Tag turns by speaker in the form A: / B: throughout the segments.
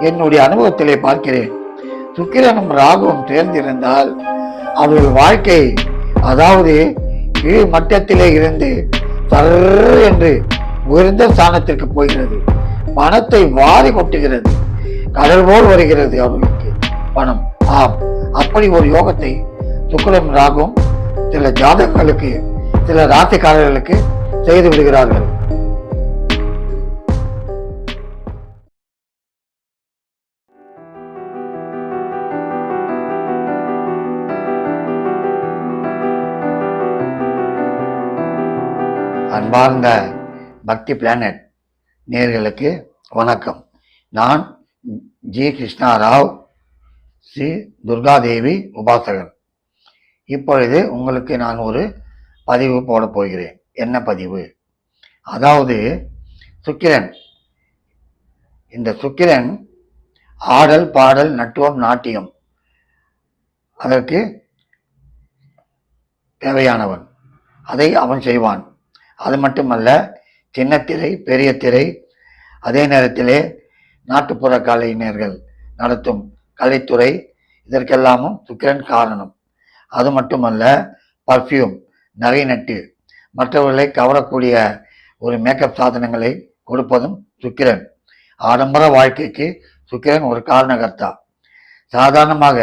A: என்னுடைய அனுபவத்திலே பார்க்கிறேன். சுக்கிரனும் ராகுவும் சேர்ந்திருந்தால் அவர்கள் வாழ்க்கை அதாவது கீழ் மட்டத்திலே இருந்து சர் என்று உயர்ந்த ஸ்தானத்திற்கு போகிறது. பணத்தை வாரி கொட்டுகிறது. கடல் போல் வருகிறது அவர்களுக்கு. பணம். ஆம். அப்படி ஒரு யோகத்தை சுக்கிரன் ராகும் சில ஜாதகங்களுக்கு சில ராசிக்காரர்களுக்கு செய்து விடுகிறார்கள். அன்பார்ந்த பக்தி பிளானட் நேர்களுக்கு வணக்கம். நான் ஜி. கிருஷ்ணா ராவ் ஸ்ரீ துர்காதேவி உபாசகர் இப்பொழுது உங்களுக்கு நான் ஒரு பதிவு போட போகிறேன். என்ன பதிவு? அதாவது சுக்கிரன். இந்த சுக்கிரன் ஆடல் பாடல் நட்டுவம் நாட்டியம் அதற்கு தேவையானவன். அதை அவன் செய்வான். அது மட்டுமல்ல சின்ன திரை பெரிய திரை அதே நேரத்திலே நாட்டுப்புற கலைஞர்கள் நடத்தும் கலைத்துறை இதற்கெல்லாமும் சுக்கிரன் காரணம். அது மட்டுமல்ல பர்ஃப்யூம் நகை நட்டு மற்றவர்களை கவரக்கூடிய ஒரு மேக்கப் சாதனங்களை கொடுப்பதும் சுக்கிரன். ஆடம்பர வாழ்க்கைக்கு சுக்கிரன் ஒரு காரணகர்த்தா. சாதாரணமாக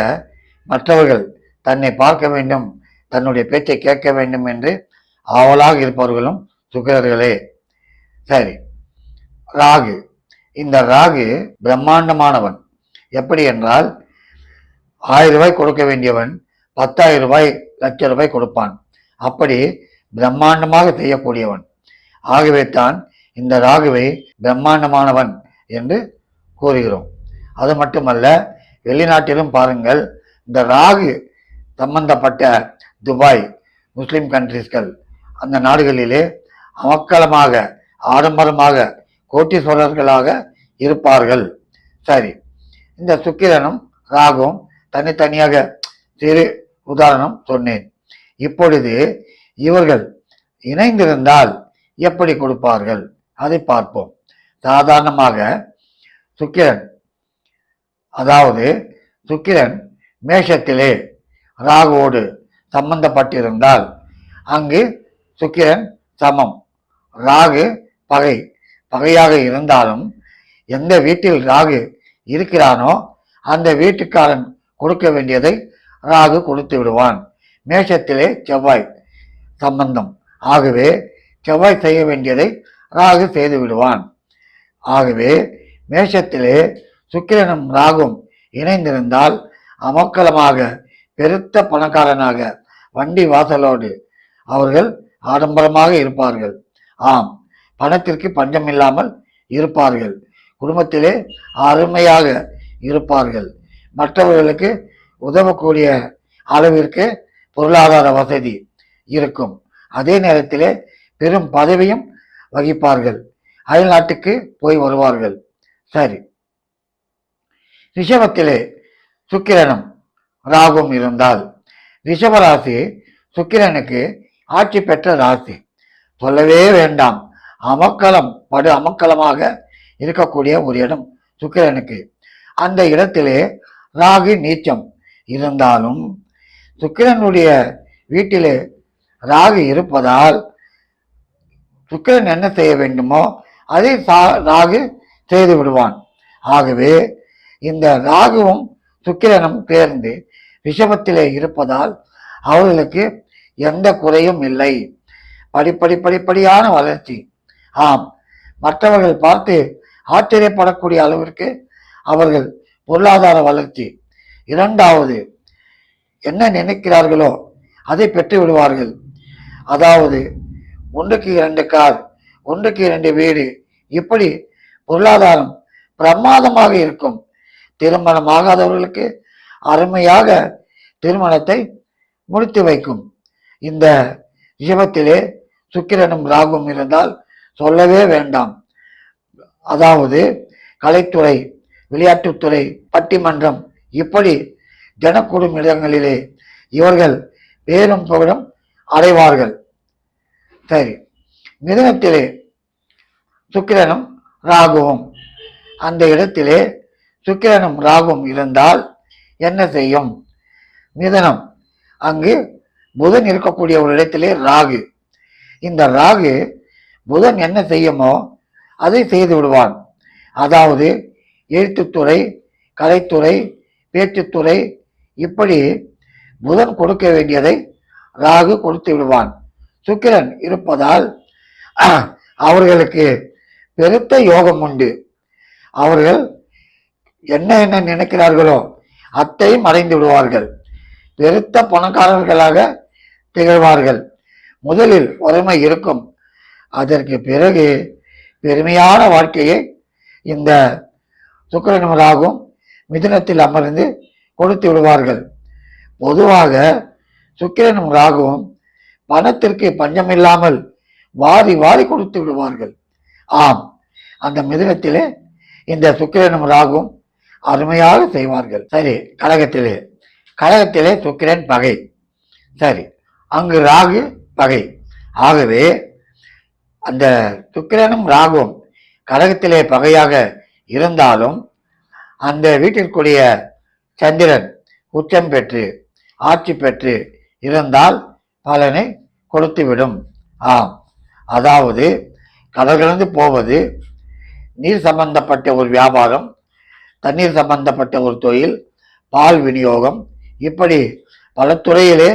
A: மற்றவர்கள் தன்னை பார்க்க வேண்டும் தன்னுடைய பேச்சை கேட்க வேண்டும் என்று ஆவலாக இருப்பவர்களும் சுக்கிரர்களே. சரி. ராகு. இந்த ராகு பிரம்மாண்டமானவன். எப்படி என்றால் ஆயிரம் ரூபாய் கொடுக்க வேண்டியவன் பத்தாயிரம் ரூபாய் லட்ச ரூபாய் கொடுப்பான். அப்படி பிரம்மாண்டமாக செய்யக்கூடியவன். ஆகவே தான் இந்த ராகுவை பிரம்மாண்டமானவன் என்று கூறுகிறோம். அது மட்டுமல்ல வெளிநாட்டிலும் பாருங்கள் இந்த ராகு சம்பந்தப்பட்ட துபாய் முஸ்லிம் கண்ட்ரிஸ்கள் அந்த நாடுகளிலே அமக்கலமாக ஆடம்பரமாக கோட்டீஸ்வரர்களாக இருப்பார்கள். சரி. இந்த சுக்கிரனும் ராகுவும் தனித்தனியாக சிறு உதாரணம் சொன்னேன். இப்பொழுது இவர்கள் இணைந்திருந்தால் எப்படி கொடுப்பார்கள்? அதை பார்ப்போம். சாதாரணமாக சுக்கிரன் அதாவது சுக்கிரன் மேஷத்திலே ராகுவோடு சம்பந்தப்பட்டிருந்தால் அங்கு சுக்கிரன் சமம். ராகு பகை. பகையாக இருந்தாலும் எந்த வீட்டில் ராகு இருக்கிறானோ அந்த வீட்டுக்காரன் கொடுக்க வேண்டியதை ராகு கொடுத்து விடுவான். மேஷத்திலே செவ்வாய் சம்பந்தம். ஆகவே செவ்வாய் செய்ய வேண்டியதை ராகு செய்து விடுவான். ஆகவே மேஷத்திலே சுக்கிரனும் ராகும் இணைந்திருந்தால் அமக்கலமாக பெருத்த பணக்காரனாக வண்டி வாசலோடு அவர்கள் ஆடம்பரமாக இருப்பார்கள். ஆம் பணத்திற்கு பஞ்சம் இல்லாமல் இருப்பார்கள். குடும்பத்திலே அருமையாக இருப்பார்கள். மற்றவர்களுக்கு உதவக்கூடிய அளவிற்கு பொருளாதார வசதி இருக்கும். அதே நேரத்திலே பெரும் பதவியும் வகிப்பார்கள். அயல்நாட்டுக்கு போய் வருவார்கள். சரி. ரிஷபத்திலே சுக்கிரனும் ராகும் இருந்தால் ரிஷபராசி சுக்கிரனுக்கு ஆட்சி பெற்ற ராசி. சொல்லவே வேண்டாம். அமக்கலம் படு அமக்கலமாக இருக்கக்கூடிய ஒரு இடம் சுக்கிரனுக்கு. அந்த இடத்திலே ராகு நீச்சம் இருந்தாலும் சுக்கிரனுடைய வீட்டிலே ராகு இருப்பதால் சுக்கிரன் என்ன செய்ய வேண்டுமோ அதை சா- ராகு செய்து விடுவான். ஆகவே இந்த ராகுவும் சுக்கிரனும் சேர்ந்து விஷமத்திலே இருப்பதால் அவர்களுக்கு எந்த குறையும் இல்லை. படிப்படி படிப்படியான வளர்ச்சி. ஆம். மற்றவர்கள் பார்த்து ஆச்சரியப்படக்கூடிய அளவிற்கு அவர்கள் பொருளாதார வளர்ச்சி. இரண்டாவது என்ன நினைக்கிறார்களோ அதை பெற்று விடுவார்கள் அதாவது ஒன்றுக்கு இரண்டு கார் ஒன்றுக்கு இரண்டு வீடு இப்படி பொருளாதாரம் பிரமாதமாக இருக்கும். திருமணம் ஆகாதவர்களுக்கு அருமையாக திருமணத்தை முடித்து வைக்கும். இந்த ரிஷபத்திலே சுக்கிரனும் ராகும் இருந்தால் சொல்லவே வேண்டாம். அதாவது கலைத்துறை விளையாட்டுத்துறை பட்டிமன்றம் இப்படி ஜனக்கூடும் இடங்களிலே இவர்கள் பேரும் புகழும் அடைவார்கள். சரி மிதனத்திலே சுக்கிரனும் ராகுவும். அந்த இடத்திலே சுக்கிரனும் ராகும் இருந்தால் என்ன செய்யும்? மிதனம். அங்கு புதன் இருக்கக்கூடிய ஒரு இடத்திலே ராகு. இந்த ராகு புதன் என்ன செய்யுமோ அதை செய்து விடுவான். அதாவது எழுத்துத்துறை கலைத்துறை பேச்சுத்துறை இப்படி புதன் கொடுக்க வேண்டியதை ராகு கொடுத்து விடுவான். சுக்கிரன் இருப்பதால் அவர்களுக்கு பெருத்த யோகம் உண்டு. அவர்கள் என்ன என்ன நினைக்கிறார்களோ அத்தையும் அடைந்து விடுவார்கள். பெருத்த பணக்காரர்களாக திகழ்வார்கள். முதலில் வறுமை இருக்கும். அதற்கு பிறகு பெருமையான வாழ்க்கையை இந்த சுக்கிரனும் ராகும் மிதுனத்தில் அமர்ந்து கொடுத்து விடுவார்கள். பொதுவாக சுக்கிரனும் ராகுவும் பணத்திற்கு பஞ்சமில்லாமல் வாரி வாரி கொடுத்து விடுவார்கள். ஆம் அந்த மிதுனத்திலே இந்த சுக்கிரனும் ராகும் அருமையாக செய்வார்கள். சரி கழகத்திலே. கழகத்திலே சுக்கிரன் பகை. சரி. அங்கு ராகு பகை. ஆகவே அந்த சுக்கிரனும் ராகுவும் கழகத்திலே பகையாக இருந்தாலும் அந்த வீட்டிற்குரிய சந்திரன் உச்சம் பெற்று ஆட்சி பெற்று இருந்தால் பலனை கொடுத்துவிடும். ஆம். அதாவது கடல்கலந்து போவது நீர் சம்பந்தப்பட்ட ஒரு வியாபாரம் தண்ணீர் சம்பந்தப்பட்ட ஒரு தொழில் பால் விநியோகம் இப்படி பல துறையிலே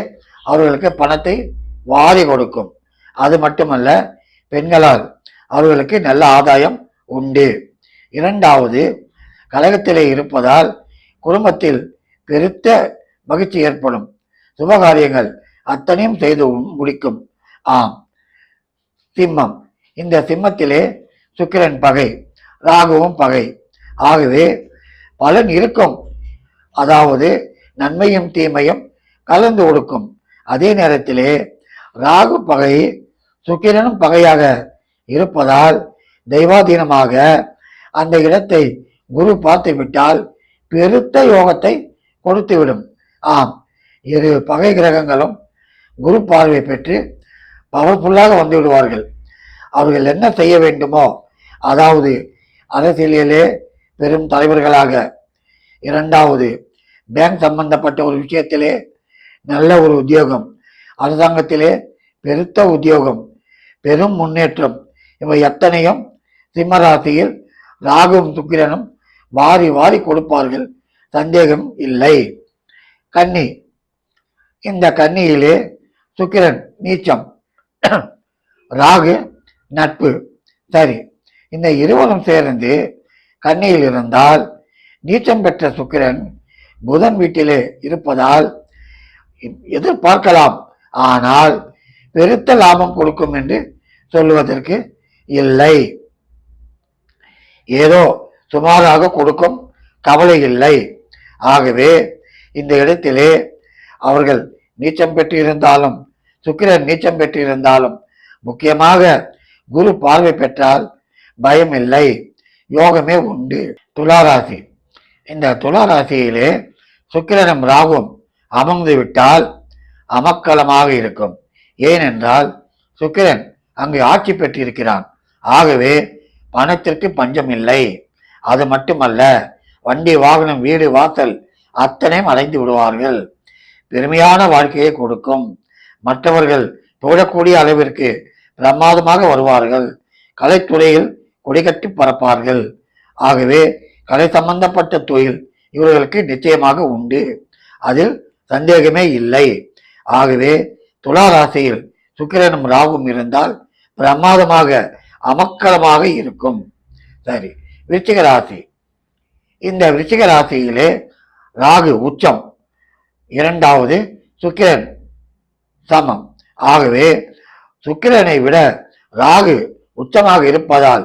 A: அவர்களுக்கு பணத்தை வாரி கொடுக்கும். அது மட்டுமல்ல பெண்களால் அவர்களுக்கு நல்ல ஆதாயம் உண்டு. இரண்டாவது கழகத்திலே இருப்பதால் குடும்பத்தில் பெருத்த மகிழ்ச்சி ஏற்படும். சுபகாரியங்கள் அத்தனையும் செய்து முடிக்கும். ஆம். சிம்மம். இந்த சிம்மத்திலே சுக்கிரன் பகை ராகுவும் பகை. ஆகவே பலன் இருக்கும். அதாவது நன்மையும் தீமையும் கலந்து கொடுக்கும் அதே நேரத்திலே ராகு பகை சுக்கிரனும் பகையாக இருப்பதால் தெய்வாதீனமாக அந்த இடத்தை குரு பார்த்து விட்டால் பெருத்த யோகத்தை கொடுத்துவிடும். ஆம் இரு பகை கிரகங்களும் குரு பார்வை பெற்று பவர்ஃபுல்லாக வந்து விடுவார்கள். அவர்கள் என்ன செய்ய வேண்டுமோ அதாவது அரசியலிலே பெரும் தலைவர்களாக இரண்டாவது பேங்க் சம்பந்தப்பட்ட ஒரு விஷயத்திலே நல்ல ஒரு உத்தியோகம். அரசாங்கத்திலே பெருத்த உத்தியோகம். பெரும் முன்னேற்றம். இவை எத்தனையும் சிம்மராசியில் ராகுவும் சுக்கிரனும் வாரி வாரி கொடுப்பார்கள். சந்தேகம் இல்லை. கன்னி. இந்த கன்னியிலே சுக்கிரன் நீச்சம். ராகு நட்பு. சரி. இந்த இருவரும் சேர்ந்து கன்னியில் இருந்தால் நீச்சம் பெற்ற சுக்கிரன் புதன் வீட்டிலே இருப்பதால் எதிர்பார்க்கலாம். ஆனால் பெருத்த லாபம் கொடுக்கும் என்று சொல்லுவதற்கு இல்லை. ஏதோ சுமாராக கொடுக்கும் கவலை இல்லை. ஆகவே இந்த இடத்திலே அவர்கள் நீச்சம் பெற்றிருந்தாலும் சுக்கிரன் நீச்சம் பெற்றிருந்தாலும் முக்கியமாக குரு பார்வை பெற்றால் பயம் இல்லை. யோகமே உண்டு. துளாராசி. இந்த துளாராசியிலே சுக்கிரனும் ராகும் அமர்ந்து விட்டால் அமக்கலமாக இருக்கும். ஏனென்றால் சுக்கிரன் அங்கு ஆட்சி பெற்றிருக்கிறான். ஆகவே பணத்திற்கு பஞ்சம் இல்லை. அது மட்டுமல்ல வண்டி வாகனம் வீடு வாசல் அத்தனையும் அடைந்து விடுவார்கள். பெருமையான வாழ்க்கையை கொடுக்கும். மற்றவர்கள் தோழக்கூடிய அளவிற்கு பிரமாதமாக வருவார்கள். கலைத்துறையில் கொடிகட்டி பறப்பார்கள். ஆகவே கலை சம்பந்தப்பட்ட தொழில் இவர்களுக்கு நிச்சயமாக உண்டு. அதில் சந்தேகமே இல்லை. ஆகவே துலா ராசியில் சுக்கிரனும் ராகும் இருந்தால் பிரமாதமாக அமக்கலமாக இருக்கும். சரி விருச்சிக ராசி. இந்த விருச்சிக ராசியிலே ராகு உச்சம். இரண்டாவது சுக்கிரன் சமம். ஆகவே சுக்கிரனை விட ராகு உச்சமாக இருப்பதால்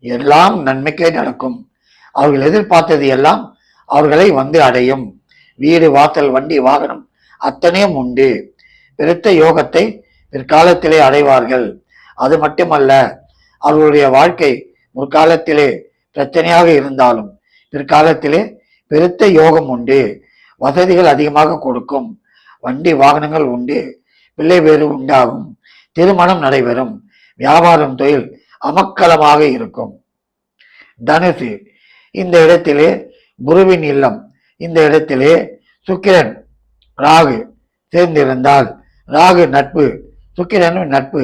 A: எல்லாம் நன்மைக்கே நடக்கும். அவர்கள் எதிர்பார்த்தது எல்லாம் அவர்களை வந்து அடையும். வீடு வாசல் வண்டி வாகனம் அத்தனையும் உண்டு. பெருத்த யோகத்தை பிற்காலத்திலே அடைவார்கள். அது மட்டுமல்ல அவர்களுடைய வாழ்க்கை முற்காலத்திலே பிரச்சனையாக இருந்தாலும் பிற்காலத்திலே பெருத்த யோகம் உண்டு. வசதிகள் அதிகமாக கொடுக்கும். வண்டி வாகனங்கள் உண்டு. பிள்ளை வேறு உண்டாகும். திருமணம் நடைபெறும். வியாபாரம் தொழில் அமக்கலமாக இருக்கும். தனுசு. இந்த இடத்திலே குருவின் இல்லம் இந்த இடத்திலே சுக்கிரன் ராகு சேர்ந்திருந்தால் ராகு நட்பு சுக்கிரனும் நட்பு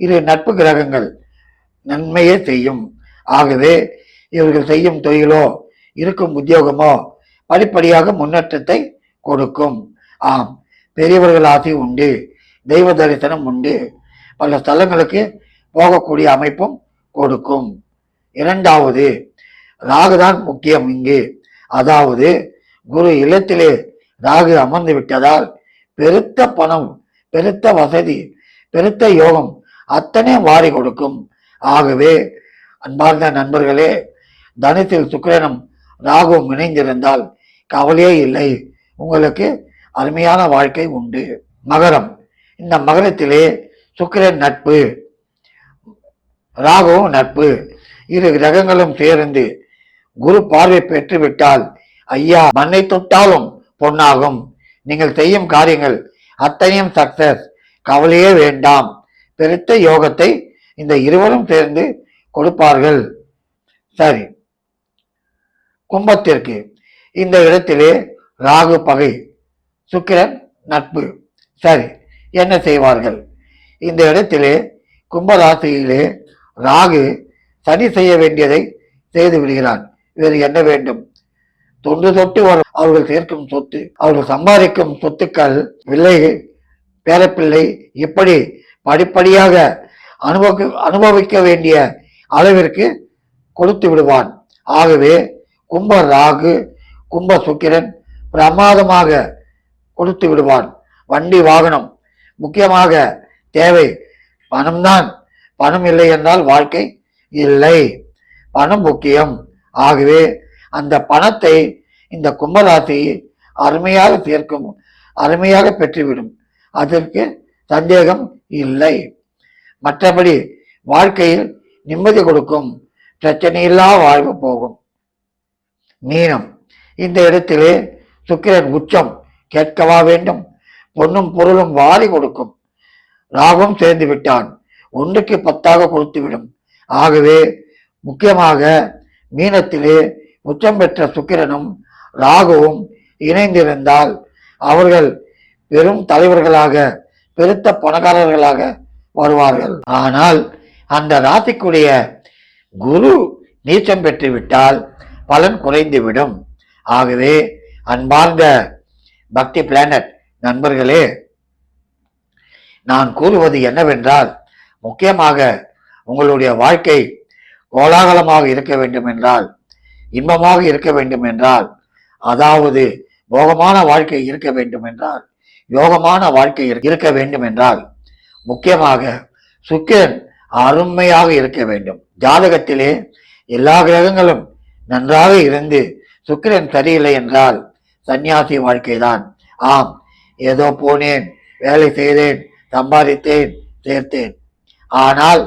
A: இரு நட்பு கிரகங்கள் நன்மையே செய்யும். ஆகவே இவர்கள் செய்யும் தொழிலோ இருக்கும் உத்தியோகமோ படிப்படியாக முன்னேற்றத்தை கொடுக்கும். ஆம் பெரியவர்கள் ஆசை உண்டு தெய்வ தரிசனம் உண்டு பல ஸ்தலங்களுக்கு போகக்கூடிய அமைப்பும் கொடுக்கும். இரண்டாவது ராகுதான் முக்கியம் இங்கு. அதாவது குரு இல்லத்திலே ராகு அமர்ந்து விட்டதால் பெருத்த பணம் பெருத்த வசதி பெருத்த யோகம் அத்தனை வாரி கொடுக்கும். ஆகவே அன்பார்ந்த நண்பர்களே தனத்தில் சுக்கிரனும் ராகுவும் இணைந்திருந்தால் கவலையே இல்லை. உங்களுக்கு அருமையான வாழ்க்கை உண்டு. மகரம். இந்த மகரத்திலே சுக்கிரன் நட்பு ராகுவும் நட்பு. இரு கிரகங்களும் சேர்ந்து குரு பார்வை பெற்றுவிட்டால் ஐயா மண்ணை தொட்டாலும் பொன்னாகும். நீங்கள் செய்யும் காரியங்கள் அத்தனையும் சக்சஸ் கவலையே வேண்டாம். பெருத்த யோகத்தை இந்த இருவரும் சேர்ந்து கொடுப்பார்கள். சரி. கும்பத்திற்கு இந்த இடத்திலே ராகு பகை சுக்கிரன் நட்பு. சரி என்ன செய்வார்கள்? இந்த இடத்திலே கும்பராசியிலே ராகு சரி செய்ய வேண்டியதை செய்து விடுகிறான். வேறு என்ன வேண்டும்? தொன்று தொட்டு வரும். அவர்கள் சேர்க்கும் சொத்து அவர்கள் சம்பாதிக்கும் சொத்துக்கள் பிள்ளை பேரப்பிள்ளை இப்படி படிப்படியாக அனுபவி அனுபவிக்க வேண்டிய அளவிற்கு கொடுத்து விடுவான். ஆகவே கும்ப ராகு கும்ப சுக்கிரன் பிரமாதமாக கொடுத்து விடுவான். வண்டி வாகனம் முக்கியமாக தேவை. பணம்தான் பணம் இல்லை என்றால் வாழ்க்கை இல்லை. பணம் முக்கியம். ஆகவே அந்த பணத்தை இந்த கும்பராசி அருமையாக சேர்க்கும் அருமையாக பெற்றுவிடும். அதற்கு சந்தேகம் இல்லை. மற்றபடி வாழ்க்கையில் நிம்மதி கொடுக்கும் பிரச்சனையில்லா வாழ்வு போகும். மீனம். இந்த இடத்திலே சுக்கிரன் உச்சம். கேட்கவா வேண்டும். பொன்னும் பொருளும் வாரி கொடுக்கும். ராகும் சேர்ந்து விட்டான். ஒன்றுக்கு பத்தாக கொடுத்துவிடும். ஆகவே முக்கியமாக மீனத்திலே உச்சம் பெற்ற சுக்கிரனும் ராகுவும் இணைந்திருந்தால் அவர்கள் பெரும் தலைவர்களாக பெருத்த பணக்காரர்களாக வருவார்கள். ஆனால் அந்த ராசிக்குடைய குரு நீச்சம் பெற்றுவிட்டால் பலன் குறைந்துவிடும். ஆகவே அன்பார்ந்த பக்தி பிளானட் நண்பர்களே நான் கூறுவது என்னவென்றால் முக்கியமாக உங்களுடைய வாழ்க்கை கோலாகலமாக இருக்க வேண்டும் என்றால் இன்பமாக இருக்க வேண்டும் என்றால் அதாவது போகமான வாழ்க்கை இருக்க வேண்டும் என்றால் யோகமான வாழ்க்கை இருக்க- வேண்டும் என்றால் முக்கியமாக சுக்கிரன் அருமையாக இருக்க வேண்டும். ஜாதகத்திலே எல்லா கிரகங்களும் நன்றாக இருந்து சுக்கிரன் சரியில்லை என்றால் சன்னியாசி வாழ்க்கைதான். ஆம் ஏதோ போனேன் வேலை செய்தேன் சம்பாதித்தேன் சேர்த்தேன். ஆனால்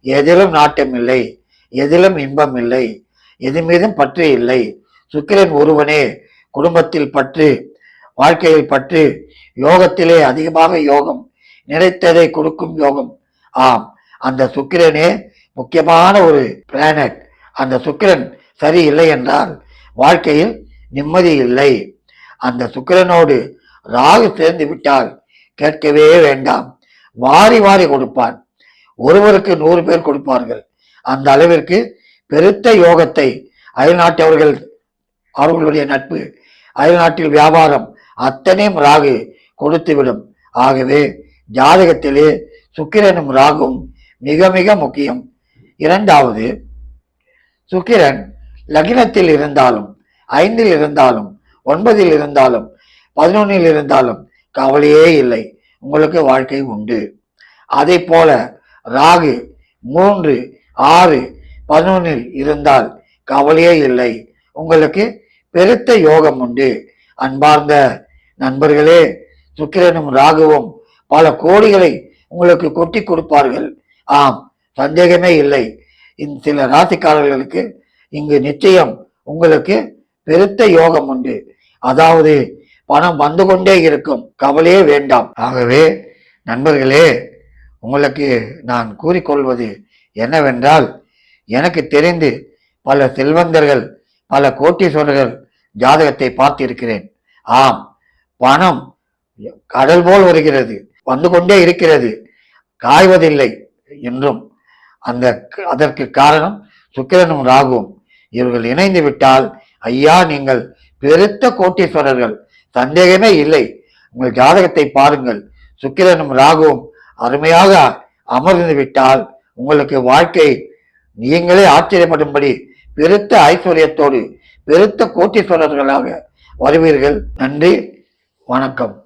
A: எதிலும் நாட்டம் இல்லை எதிலும் இன்பம் இல்லை. எது மீதும் பற்று இல்லை. சுக்கிரன் ஒருவனே குடும்பத்தில் பற்று வாழ்க்கையில் பற்று யோகத்திலே அதிகமாக யோகம் நினைத்ததை கொடுக்கும் யோகம். ஆம் அந்த சுக்கிரனே முக்கியமான ஒரு பிளானட் அந்த சுக்கிரன் சரி இல்லை என்றால் வாழ்க்கையில் நிம்மதி இல்லை. அந்த சுக்கிரனோடு ராகு சேர்ந்து விட்டால் கேட்கவே வேண்டாம். வாரி வாரி கொடுப்பான். ஒருவருக்கு நூறு பேர் கொடுப்பார்கள். அந்த அளவிற்கு பெருத்த யோகத்தை அயல்நாட்டவர்கள் அவர்களுடைய நட்பு அயல்நாட்டில் வியாபாரம் அத்தனையும் ராகு கொடுத்துவிடும். ஆகவே ஜாதகத்திலே சுக்கிரனும் ராகும் மிக மிக முக்கியம். இரண்டாவது சுக்கிரன் லக்னத்தில் இருந்தாலும் ஐந்தில் இருந்தாலும் ஒன்பதில் இருந்தாலும் பதினொன்னில் இருந்தாலும் கவலையே இல்லை. உங்களுக்கு வாழ்க்கை உண்டு. அதே போல ராகு மூன்று ஆறு பதினொன்னில் இருந்தால் கவலையே இல்லை. உங்களுக்கு பெருத்த யோகம் உண்டு. அன்பார்ந்த நண்பர்களே சுக்கிரனும் ராகுவும் பல கோடிகளை உங்களுக்கு கொட்டி கொடுப்பார்கள். ஆம் சந்தேகமே இல்லை. இந்த சில ராசிக்காரர்களுக்கு இங்கு நிச்சயம் உங்களுக்கு பெருத்த யோகம் உண்டு. அதாவது பணம் வந்து கொண்டே இருக்கும். கவலையே வேண்டாம். ஆகவே நண்பர்களே உங்களுக்கு நான் கூறிக்கொள்வது என்னவென்றால் எனக்கு தெரிந்து பல செல்வந்தர்கள் பல கோட்டீஸ்வரர்கள் ஜாதகத்தை பார்த்திருக்கிறேன். ஆம் பணம் கடல் போல் வருகிறது வந்து கொண்டே இருக்கிறது காய்வதில்லை என்றும். அந்த அதற்கு காரணம் சுக்கிரனும் ராகுவும். இவர்கள் இணைந்து விட்டால் ஐயா நீங்கள் பெருத்த கோட்டீஸ்வரர்கள் சந்தேகமே இல்லை. உங்கள் ஜாதகத்தை பாருங்கள். சுக்கிரனும் ராகுவும் அருமையாக அமர்ந்து விட்டால் உங்களுக்கு வாழ்க்கை நீங்களே ஆச்சரியப்படும்படி பெருத்த ஐஸ்வர்யத்தோடு பெருத்த கோட்டீஸ்வரர்களாக வருவீர்கள். நன்றி வணக்கம்.